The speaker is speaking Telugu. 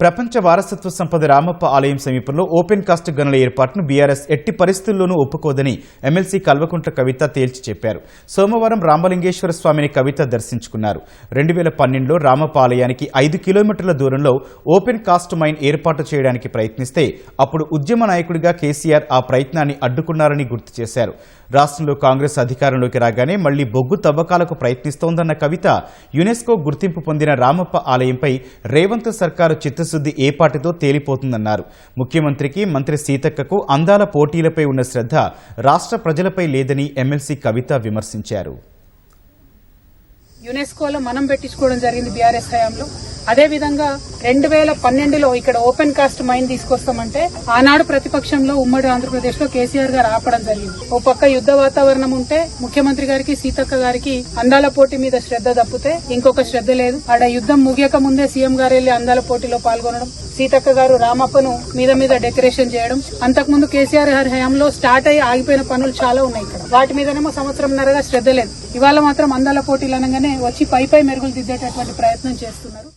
ప్రపంచ వారసత్వ సంపద రామప్ప ఆలయం సమీపంలో ఓపెన్ కాస్ట్ గనుల ఏర్పాటును బీఆర్ఎస్ ఎట్టి పరిస్థితుల్లోనూ ఒప్పుకోదని ఎమ్మెల్సీ కల్వకుంట్ల కవిత తేల్చి చెప్పారు. సోమవారం రామలింగేశ్వర స్వామిని కవిత దర్శించుకున్నారు. రెండు వేల పన్నెండులో రామప్ప ఆలయానికి ఐదు కిలోమీటర్ల దూరంలో ఓపెన్ కాస్ట్ మైన్ ఏర్పాటు చేయడానికి ప్రయత్నిస్తే అప్పుడు ఉద్యమ నాయకుడిగా కేసీఆర్ ఆ ప్రయత్నాన్ని అడ్డుకున్నారని గుర్తు చేశారు. రాష్ట్రంలో కాంగ్రెస్ అధికారంలోకి రాగానే మళ్ళీ బొగ్గు తవ్వకాలకు ప్రయత్నిస్తోందన్న కవిత యునెస్కో గుర్తింపు పొందిన రామప్ప ఆలయంపై రేవంత్ సర్కారు ఏ ఏపాటితో తేలిపోతుందన్నారు. ముఖ్యమంత్రికి మంత్రి సీతక్కకు అందాల పోటీలపై ఉన్న శ్రద్ధ రాష్ట్ర ప్రజలపై లేదని ఎమ్మెల్సీ కవిత విమర్శించారు. యునెస్కోలో మనం పెట్టించుకోవడం జరిగింది బీఆర్ఎస్ హయాంలో. అదేవిధంగా రెండు వేల పన్నెండులో ఇక్కడ ఓపెన్ కాస్ట్ మైన్ తీసుకొస్తామంటే ఆనాడు ప్రతిపక్షంలో ఉమ్మడి ఆంధ్రప్రదేశ్లో కేసీఆర్ గారు ఆపడం జరిగింది. ఓ పక్క యుద్ధ వాతావరణం ఉంటే ముఖ్యమంత్రి గారికి సీతక్క గారికి అందాల పోటీ మీద శ్రద్ధ తప్పితే ఇంకొక శ్రద్ధ లేదు. ఆడ యుద్ధం ముగియక ముందే సీఎం గారు వెళ్ళి అందాల పోటీలో పాల్గొనడం సీతక్క గారు రామప్పను మీద మీద డెకరేషన్ చేయడం అంతకుముందు కేసీఆర్ గారి హయాంలో స్టార్ట్ అయ్యి ఆగిపోయిన పనులు చాలా ఉన్నాయి ఇక్కడ. వాటి మీదనేమో సంవత్సరంన్నరగా శ్రద్ధ లేదు. ఇవాళ మాత్రం అందాల పోటీలు అనగానే వచ్చి పై పై మెరుగులు దిద్దేటటువంటి ప్రయత్నం చేస్తున్నారు.